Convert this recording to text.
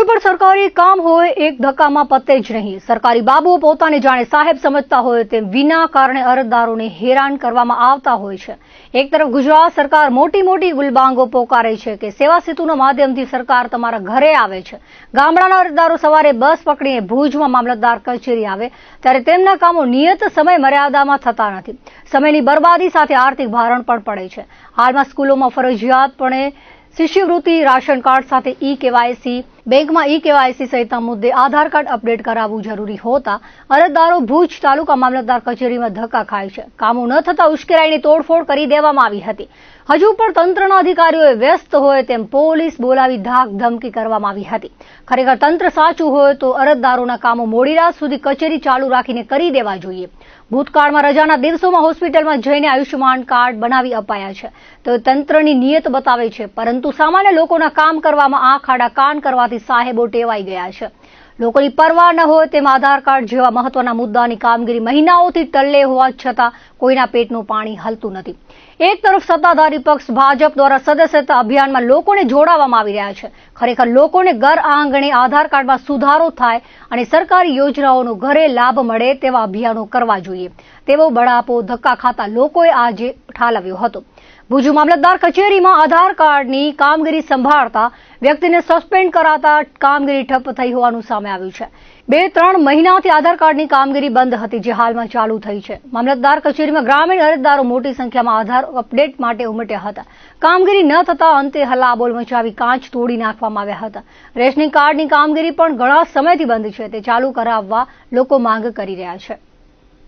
કોઈ પણ સરકારી કામ હોય, એક ધક્કામાં પતે જ નહીં. સરકારી બાબુઓ પોતાને જાણે સાહેબ સમજતા હોય તેમ વિના કારણે અરજદારોને હેરાન કરવામાં આવતા હોય છે. એક તરફ ગુજરાત સરકાર મોટી મોટી ગુલબાંગો પોકારે છે કે સેવા સેતુના માધ્યમથી સરકાર તમારા ઘરે આવે છે. ગામડાના અરજદારો સવારે બસ પકડીને ભુજમાં મામલતદાર કચેરી આવે, ત્યારે તેમના કામો નિયત સમય મર્યાદામાં થતા નથી. સમયની બરબાદી સાથે આર્થિક ભારણ પણ પડે છે. હાલમાં સ્કૂલોમાં ફરજિયાતપણે શિષ્યવૃત્તિ, રાશન કાર્ડ સાથે ઈ કેવાયસી બેંકમાં ઈ કેવાયસી સહિતના મુદ્દે આધાર કાર્ડ અપડેટ કરાવવું જરૂરી હોતા અરજદારો ભુજ તાલુકા મામલતદાર કચેરીમાં ધક્કા ખાય છે. કામો ન થતા ઉશ્કેરાઈની તોડફોડ કરી દેવામાં આવી હતી. હજુ પણ તંત્રના અધિકારીઓએ વ્યસ્ત હોય તેમ પોલીસ બોલાવી ધાક ધમકી કરવામાં આવી હતી. ખરેખર તંત્ર સાચું હોય તો અરજદારોના કામો મોડી રાત સુધી કચેરી ચાલુ રાખીને કરી દેવા જોઈએ. ભૂતકાળમાં રજાના દિવસોમાં હોસ્પિટલમાં જઈને આયુષ્યમાન કાર્ડ બનાવી અપાયા છે. તો તંત્રની નિયત બતાવે છે, પરંતુ સામાન્ય લોકોના કામ કરવામાં આંખ આડા કાન કરવાથી સાહેબો ટેવાઈ ગયા છે. લોકોની પરવા ન હોય તેમ આધાર કાર્ડ જેવા મહત્વના મુદ્દાની કામગીરી મહિનાઓથી ટલ્લે હોવા છતાં કોઈના પેટનું પાણી હલતું નથી. એક તરફ સત્તાધારી પક્ષ ભાજપ દ્વારા સદસ્યતા અભિયાનમાં લોકોને જોડાવામાં આવી રહ્યા છે. ખરેખર લોકોને ઘર આંગણે આધાર કાર્ડમાં સુધારો થાય અને સરકારી યોજનાઓનો ઘરે લાભ મળે તેવા અભિયાનો કરવા જોઈએ. તેવો બળાપો ધક્કા ખાતા લોકોએ આજે ઠાલવ્યો હતો. ભુજ મામલતદાર કચેરીમાં આધાર કાર્ડની કામગીરી સંભાળતા વ્યક્તિને સસ્પેન્ડ કરાતા કામગીરી ઠપ થઈ હોવાનું સામે આવ્યું છે. બે, ત્રણ મહિનાથી આધાર કાર્ડની કામગીરી બંધ હતી જે હાલમાં ચાલુ થઈ છે. મામલતદાર કચેરીમાં ગ્રામીણ અરજદારો મોટી સંખ્યામાં આધાર અપડેટ માટે ઉમટ્યા હતા. કામગીરી ન થતા અંતે હલ્લાબોલ મચાવી કાંચ તોડી નાખવામાં આવ્યા હતા. રેશનિંગ કાર્ડની કામગીરી પણ ઘણા સમયથી બંધ છે. તે ચાલુ કરાવવા લોકો માંગ કરી રહ્યા છે.